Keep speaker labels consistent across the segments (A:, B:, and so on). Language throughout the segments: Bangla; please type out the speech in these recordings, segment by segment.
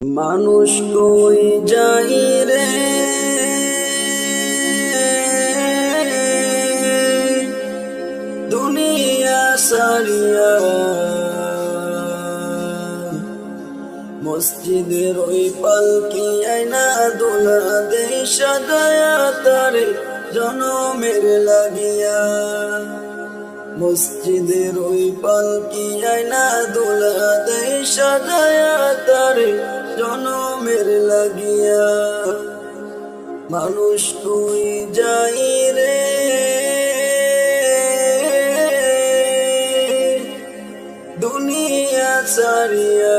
A: মানুষ কই যাই রে দুনিয়া সারিয়া। মসজিদের ওই পালকি আইনা দোলা দে সাদায়া, তারে জনমের লাগিয়া। মসজিদের ওই পালকি আইনা দোলা দে সাদায়া তারে জনমের লাগিয়া। মানুষ তুই যাই রে। দুনিয়া সারিয়া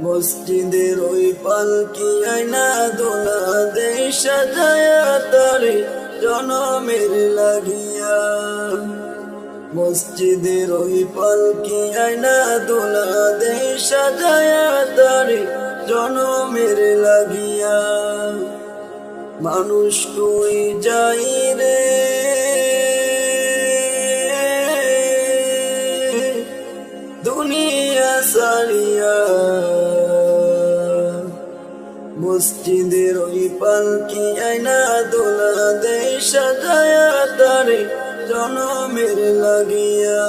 A: মসজিদের ওই পালকি আইনা দোলা দে সাজায়া তারে জনমের লাগিয়া মসজিদের ওই পালকি না দোলা দে সাজায়া তারে জনমের লাগিয়া। মানুষ কই যাই মসজিদের ওই পালকি আইনা দোলা দে সাজায়া তারে জনমের লাগিয়া।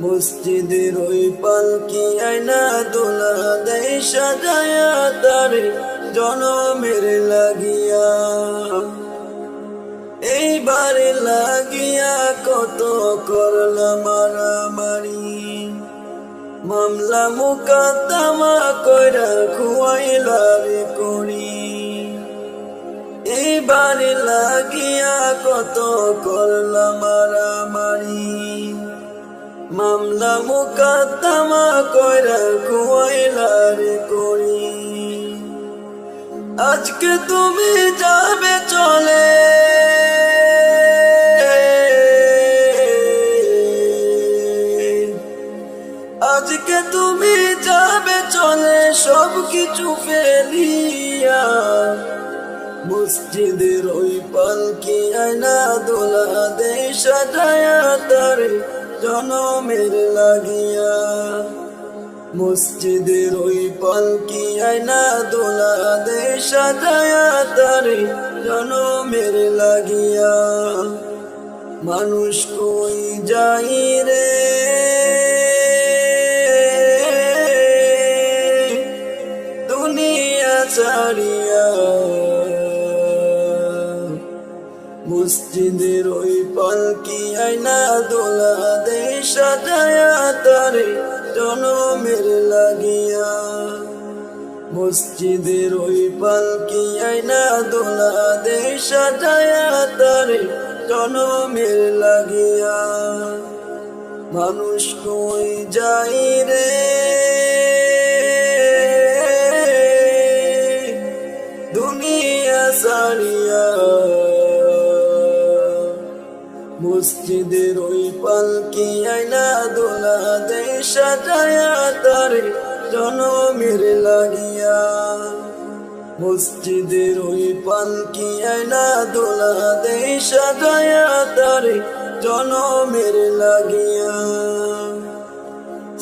A: মসজিদের ওই পালকি আইনা দোলা দে সাজায়া তারে জনমের লাগিয়া। এইবারে লাগিয়া কত করলাম মারামারি। মামলা মুকাদ্দমা কইরা খুয়াইলা রে করি। এইবারে লাগিয়া কত করলাম মারামারি। মামলা মুকাদ্দমা কইরা খুয়াইলা রে করি। আজকে তুমি যাবে চলে আজকে তুমি যাবে চলে সব কিছু ফেলিয়া। মসজিদের ওই পালকি আয়না দোলা দে সাজায়া তারে জনমের লাগিয়া। মসজিদের ওই পালকি আয়না দোলা দে সাজায়া তারে জনমের লাগিয়া। মানুষ কই যাই রে? দুনিয়া ছাড়িয়া মসজিদের ওই পালকি আয়না দোলা দে সাজায়া তারে জনমের লাগিয়া। মসজিদের ওই পালকি আয়না দোলা দে সাজায়া তারে জনমের লাগিয়া। মানুষ কই যাই রে? মসজিদের ওই পালকি আয়না দোলা দে সাজায়া তারে জনমের লাগিয়া। মসজিদের ওই পালকি আয়না দোলা দে সাজায়া তারে জনমের লাগিয়া।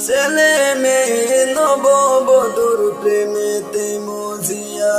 A: ছেলে মেয়ে নব বদর প্রেমেতে মজিয়া।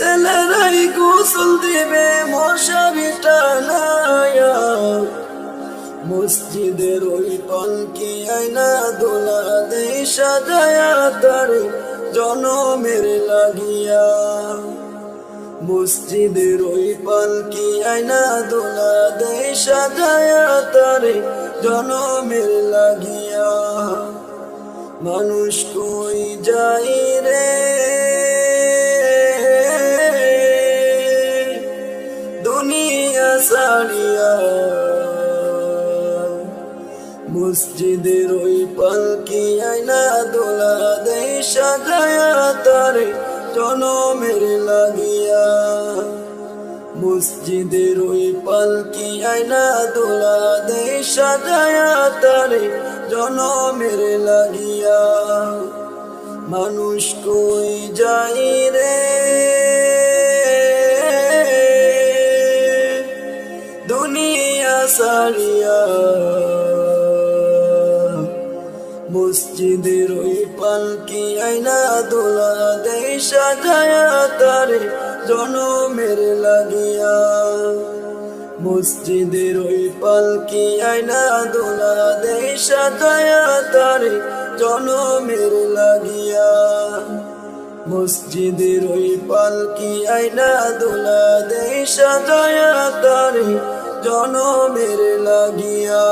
A: ছেলেরাই গোসল দিবে মশারি টানায়া মসজিদের ওই পালকি আয়না দোলা দে সাজায়া তার জনমের লাগিয়া। মসজিদের ওই পালকি আয়না দোলা দে সাজায়া তারে জনমের লাগিয়া। মানুষ কই যাই রে? দুনিয়া সারিয়া মসজিদের ওই পালকি আয়না দো সাজায়া তারে জনমের লাগিয়া। মসজিদের ওই পালকি আয়না দোলা দে সাজায়া তারে জনমের লাগিয়া। মানুষ কই যাই রে? সারিয়া। মসজিদের ওই পালকি আইনা দোলা দেয় সাজায়া তারে জনমের লাগিয়া। মসজিদের ওই পালকি আইনা দোলা দেয় সাজায়া তারে জনমের লাগিয়া। মসজিদের ওই পালকি আইনা দোলা দেয় সাজায়া তারে জনমের লাগিয়া।